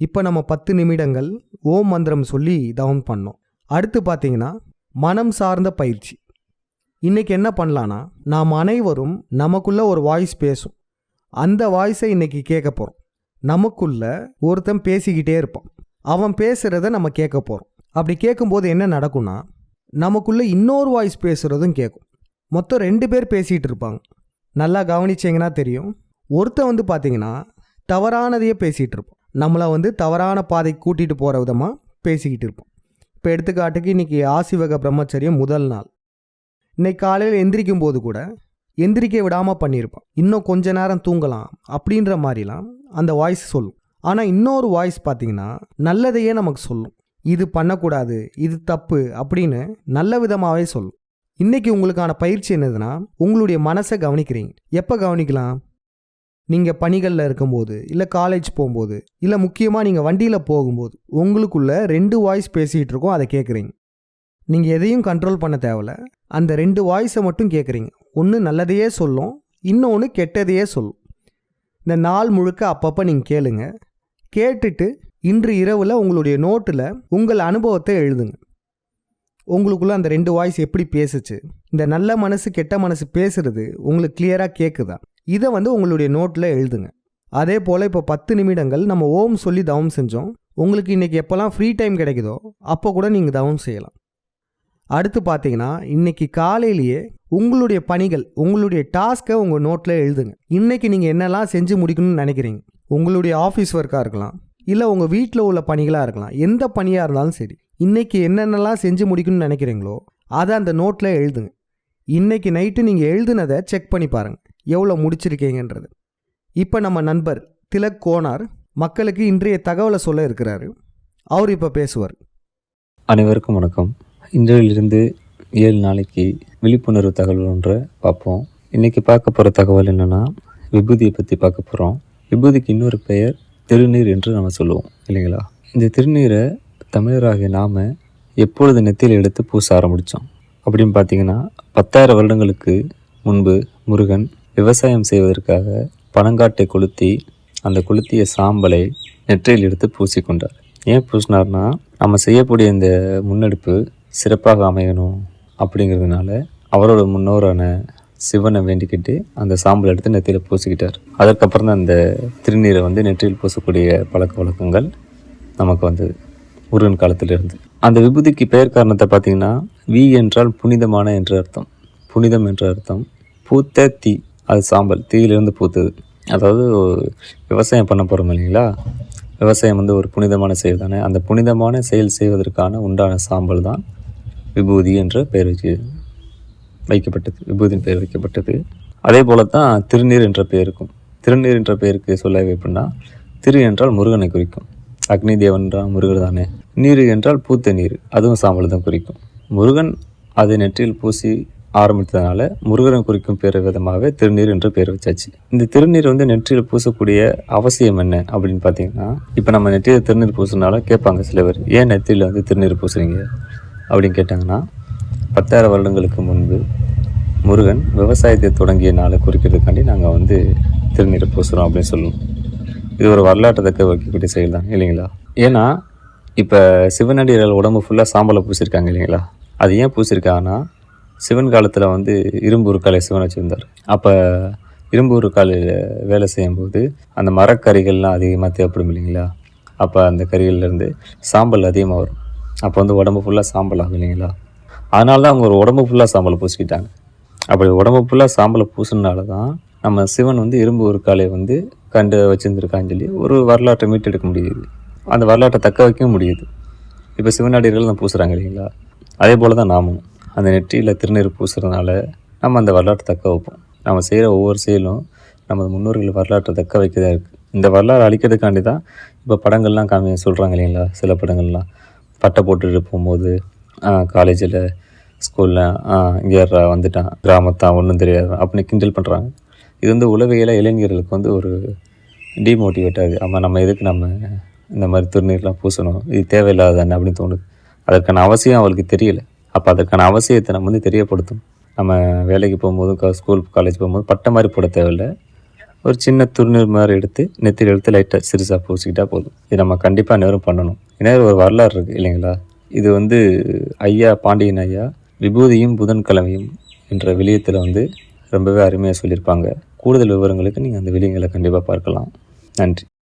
இப்போ நம்ம பத்து நிமிடங்கள் ஓம் மந்திரம் சொல்லி தவம் பண்ணோம். அடுத்து பார்த்தீங்கன்னா மனம் சார்ந்த பயிற்சி. இன்றைக்கி என்ன பண்ணலான்னா நாம் அனைவரும் நமக்குள்ளே ஒரு வாய்ஸ் பேசும். அந்த வாய்ஸை இன்றைக்கி கேட்க போகிறோம் நமக்குள்ள ஒருத்தன் பேசிக்கிட்டே இருப்பான். அவன் பேசுகிறத நம்ம கேட்க போகிறோம் அப்படி கேட்கும்போது என்ன நடக்கும்னா நமக்குள்ளே இன்னொரு வாய்ஸ் பேசுகிறதும் கேட்கும். மொத்தம் ரெண்டு பேர் பேசிகிட்டு இருப்பாங்க. நல்லா கவனிச்சிங்கன்னா தெரியும். ஒருத்தன் வந்து பார்த்தீங்கன்னா தவறானதையே பேசிகிட்டு இருப்பான். நம்மளை வந்து தவறான பாதைக்கு கூட்டிகிட்டு போகிற விதமாக பேசிக்கிட்டு இருப்போம். இப்போ எடுத்துக்காட்டுக்கு இன்றைக்கி ஆசிவக பிரம்மச்சரியம் முதல் நாள். இன்னைக்கு காலையில் எந்திரிக்கும் போது கூட எந்திரிக்க விடாமல் பண்ணியிருப்பான் இன்னும் கொஞ்ச நேரம் தூங்கலாம் அப்படின்ற மாதிரிலாம் அந்த வாய்ஸ் சொல்லும். ஆனால் இன்னொரு வாய்ஸ் பார்த்தீங்கன்னா நல்லதையே நமக்கு சொல்லும். இது பண்ணக்கூடாது இது தப்பு அப்படின்னு நல்ல விதமாகவே சொல்லும். இன்றைக்கி உங்களுக்கான பயிற்சி என்னதுன்னா உங்களுடைய மனசை கவனிக்கிறீங்க. எப்போ கவனிக்கலாம்? நீங்கள் பணிகளில் இருக்கும்போது இல்லை காலேஜ் போகும்போது இல்லை முக்கியமாக நீங்கள் வண்டியில் போகும்போது உங்களுக்குள்ள ரெண்டு வாய்ஸ் பேசிகிட்டு இருக்கோம் அதை கேட்குறீங்க நீங்கள் எதையும் கண்ட்ரோல் பண்ண தேவையில்ல. அந்த ரெண்டு வாய்ஸை மட்டும் கேட்குறீங்க ஒன்று நல்லதையே சொல்லும் இன்னொன்று கெட்டதையே சொல்லும். இந்த நாள் முழுக்க அப்பப்போ நீங்கள் கேளுங்க. கேட்டுட்டு இன்று இரவில் உங்களுடைய நோட்டில் உங்கள் அனுபவத்தை எழுதுங்க. உங்களுக்குள்ள அந்த ரெண்டு வாய்ஸ் எப்படி பேசுச்சு? இந்த நல்ல மனசு கெட்ட மனசு பேசுறது உங்களுக்கு கிளியராக கேட்குதா இதை வந்து உங்களுடைய நோட்டில் எழுதுங்க. அதே போல் இப்போ பத்து நிமிடங்கள் நம்ம ஓம் சொல்லி தவம் செஞ்சோம். உங்களுக்கு இன்றைக்கி எப்போல்லாம் ஃப்ரீ டைம் கிடைக்குதோ அப்போ கூட நீங்கள் தவம் செய்யலாம். அடுத்து பார்த்தீங்கன்னா இன்றைக்கி காலையிலேயே உங்களுடைய பணிகள் உங்களுடைய டாஸ்க்கை உங்கள் நோட்டில் எழுதுங்க. இன்றைக்கி நீங்கள் என்னெல்லாம் செஞ்சு முடிக்கணும்னு நினைக்கிறீங்க? உங்களுடைய ஆஃபீஸ் ஒர்க்காக இருக்கலாம் இல்லை உங்கள் வீட்டில் உள்ள பணிகளாக இருக்கலாம் எந்த பணியாக இருந்தாலும் சரி இன்றைக்கி என்னென்னலாம் செஞ்சு முடிக்கணும்னு நினைக்கிறீங்களோ அதை அந்த நோட்டில் எழுதுங்க. இன்றைக்கி நைட்டு நீங்கள் எழுதுனதை செக் பண்ணி பாருங்கள் எவ்வளோ முடிச்சிருக்கீங்கன்றது. இப்போ நம்ம நண்பர் திலக் கோனார் மக்களுக்கு இன்றைய தகவலை சொல்ல இருக்கிறாரு. அவர் இப்போ பேசுவார். அனைவருக்கும் வணக்கம். இன்றையிலிருந்து ஏழு நாளைக்கு விழிப்புணர்வு தகவல் ஒன்றை பார்ப்போம். இன்றைக்கி பார்க்க போகிற தகவல் என்னென்னா விபூதியை பற்றி பார்க்க போகிறோம் விபூதிக்கு இன்னொரு பெயர் திருநீர் என்று நம்ம சொல்லுவோம் இல்லைங்களா? இந்த திருநீரை தமிழராகிய நாம் எப்பொழுது நெத்தியில் எடுத்து பூச ஆரம்பித்தோம் அப்படின்னு பார்த்தீங்கன்னா பத்தாயிரம் வருடங்களுக்கு முன்பு முருகன் விவசாயம் செய்வதற்காக பனங்காட்டை கொளுத்தி அந்த கொளுத்திய சாம்பலை நெற்றியில் எடுத்து பூசிக்கொண்டார் ஏன் பூசினார்னா நம்ம செய்யக்கூடிய இந்த முன்னெடுப்பு சிறப்பாக அமையணும் அப்படிங்கிறதுனால அவரோட முன்னோரான சிவனை வேண்டிக்கிட்டு அந்த சாம்பல் எடுத்து நெற்றியில் பூசிக்கிட்டார். அதற்கப்புறம் தான் அந்த திருநீரை வந்து நெற்றியில் பூசக்கூடிய பழக்க வழக்கங்கள் நமக்கு வந்தது முருகன் காலத்திலிருந்து. அந்த விபூதிக்கு பெயர் காரணத்தை பார்த்தீங்கன்னா வி என்றால் புனிதமான என்ற அர்த்தம். புனிதம் என்ற அர்த்தம். பூத்த தீ. அது சாம்பல் தீயிலிருந்து பூத்தது. அதாவது விவசாயம் பண்ண போகிறோம் இல்லைங்களா? விவசாயம் வந்து ஒரு புனிதமான செயல் தானே? அந்த புனிதமான செயல் செய்வதற்கான உண்டான சாம்பல் தான் விபூதி என்ற பெயர் வச்சு வைக்கப்பட்டது. விபூதியின் பெயர் வைக்கப்பட்டது. அதே போல தான் திருநீர் என்ற பெயர் இருக்கும் திருநீர் என்ற பெயருக்கு சொல்ல எப்படின்னா திரு என்றால் முருகனை குறிக்கும். அக்னி தேவன்றால் முருகர் தானே? நீர் என்றால் பூத்த நீர். அதுவும் சாம்பல் தான் குறிக்கும். முருகன் அதை நெற்றியில் பூசி ஆரம்பித்ததுனால முருகனை குறிக்கும் பேர் விதமாகவே திருநீர் என்று பேர் வச்சாச்சு. இந்த திருநீர் வந்து நெற்றியில் பூசக்கூடிய அவசியம் என்ன அப்படின்னு பார்த்தீங்கன்னா இப்போ நம்ம நெற்றியில் திருநீர் பூசுனால கேட்பாங்க சில பேர் ஏன் நெற்றியில் வந்து திருநீர் பூசுறீங்க? அப்படின்னு கேட்டாங்கன்னா பத்தாயிரம் வருடங்களுக்கு முன்பு முருகன் விவசாயத்தை தொடங்கிய நாளை குறிக்கிறதுக்காண்டி நாங்கள் வந்து திருநீரை பூசுகிறோம் அப்படின்னு சொல்லணும் இது ஒரு வரலாற்று தக்க வைக்கக்கூடிய செயல் தான் இல்லைங்களா? ஏன்னா இப்போ சிவனடியர்கள் உடம்பு ஃபுல்லாக சாம்பலை பூசியிருக்காங்க இல்லைங்களா? அது ஏன் பூசியிருக்காங்கன்னா சிவன் காலத்தில் வந்து இரும்பு உருக்காலை சிவன் வச்சுருந்தார். அப்போ இரும்பு உருக்காலையில் வேலை செய்யும்போது அந்த மரக்கறிகள்லாம் அதிகமாக தேவைப்படும் இல்லைங்களா? அப்போ அந்த கறிகள்லேருந்து சாம்பல் அதிகமாக வரும். அப்போ வந்து உடம்பு ஃபுல்லாக சாம்பல் ஆகும் இல்லைங்களா? அதனால தான் அவங்க ஒரு உடம்பு ஃபுல்லாக சாம்பலை பூசிக்கிட்டாங்க. அப்படி உடம்பு ஃபுல்லாக சாம்பலை பூசினால தான் நம்ம சிவன் வந்து இரும்பு உருக்காலை வந்து கண்டு வச்சுருந்துருக்கான்னு சொல்லி ஒரு வரலாற்றை மீட்டெடுக்க முடியுது. அந்த வரலாற்றை தக்க வைக்கவும் முடியுது. இப்போ சிவனாடியர்கள் தான் பூசுகிறாங்க இல்லைங்களா? அதே போல் தான் நாமும். அந்த நெற்றியில் திருநீர் பூசுறதுனால நம்ம அந்த வரலாற்றை தக்க வைப்போம். நம்ம செய்கிற ஒவ்வொரு செயலும் நமது முன்னோர்கள் வரலாற்றை தக்க வைக்கதாக இருக்குது இந்த வரலாறு அழிக்கிறதுக்காண்டி தான் இப்போ படங்கள்லாம் காமி சொல்கிறாங்க இல்லைங்களா? சில படங்கள்லாம். பட்டை போட்டுட்டு போகும்போது காலேஜில் ஸ்கூலில் இங்கே வந்துட்டான். கிராமத்தான் ஒன்றும் தெரியாது. அப்படின்னு கிண்டல் பண்ணுறாங்க இது வந்து உளவியல இளைஞர்களுக்கு வந்து ஒரு டிமோட்டிவேட் ஆகுது. ஆமாம் நம்ம எதுக்கு நம்ம இந்த மாதிரி திருநீர்லாம் பூசணும்? இது தேவையில்லாத தானே அப்படின்னு தோணுது. அதற்கான அவசியம் அவளுக்கு தெரியலை. அப்போ அதற்கான அவசியத்தை நம்ம வந்து தெரியப்படுத்தும். நம்ம வேலைக்கு போகும்போது க- ஸ்கூல் காலேஜ் போகும்போது பட்டை மாதிரி போட தேவையில்ல. ஒரு சின்ன துருநீர் மாதிரி எடுத்து நெத்தியில் எடுத்து லைட்டாக சிறுசாக பூசிக்கிட்டால் போதும். இது நம்ம கண்டிப்பாக நேரம் பண்ணணும். ஏன்னா ஒரு வரலாறு இருக்குது இல்லைங்களா? இது வந்து ஐயா பாண்டியன் ஐயா விபூதியும் புதன்கிழமையும் என்ற விளியத்தில் வந்து ரொம்பவே அருமையாக சொல்லியிருப்பாங்க. கூடுதல் விவரங்களுக்கு நீங்கள் அந்த விளியங்களை கண்டிப்பாக பார்க்கலாம். நன்றி.